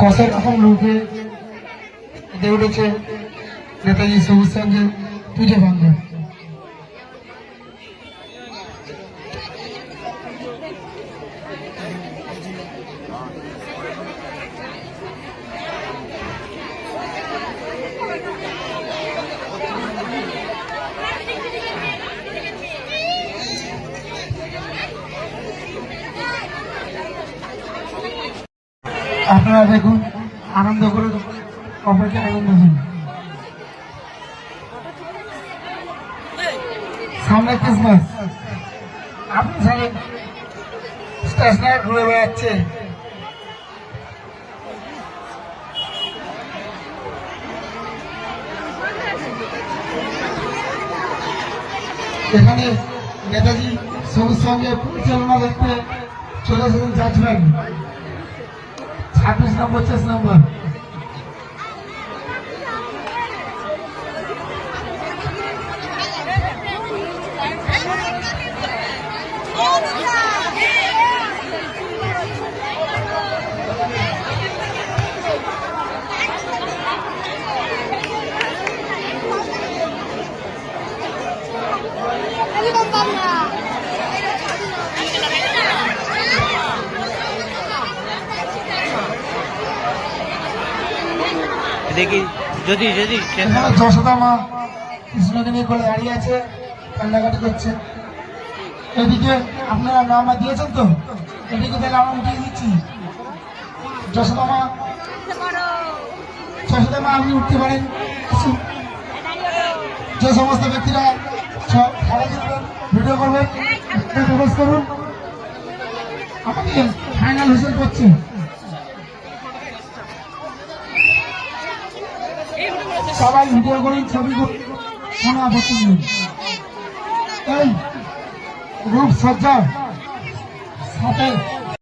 কত রকম রূপে ফুটে উঠেছে নেতাজি সঙ্গে পুজো ভাঙ্গা আপনারা দেখুন আনন্দ করুন অপরকে আনন্দ দিন সামনে ক্রিসমাস আপনি সবাই স্টেশনারি ঘুরে বেড়াচ্ছে এখানে নেতাজি সবুজ সঙ্গে পরিচালনা দেখতে চলে এসেছেন জাজম্যান। ছাব্বিশ নম্বর চেস নম্বর। দেখি যদি যদি যশোদা মা কৃষ্ণকে নিয়ে করে দাঁড়িয়ে আছে কান্নাকাটি করছে। এদিকে আপনারা নাম দিয়েছেন তো? এদিকে তাহলে আমরা উঠিয়ে দিচ্ছি। যশোদা মা যশোদা মা আপনি উঠতে পারেন। যে সমস্ত ব্যক্তিরা ভিডিও করবেন প্রবেশ করুন। আমাদের ফাইনাল হুসেল করছে সবাই ভিডিও করুন, ছবি করুন, কোনো রূপসজ্জা সাথে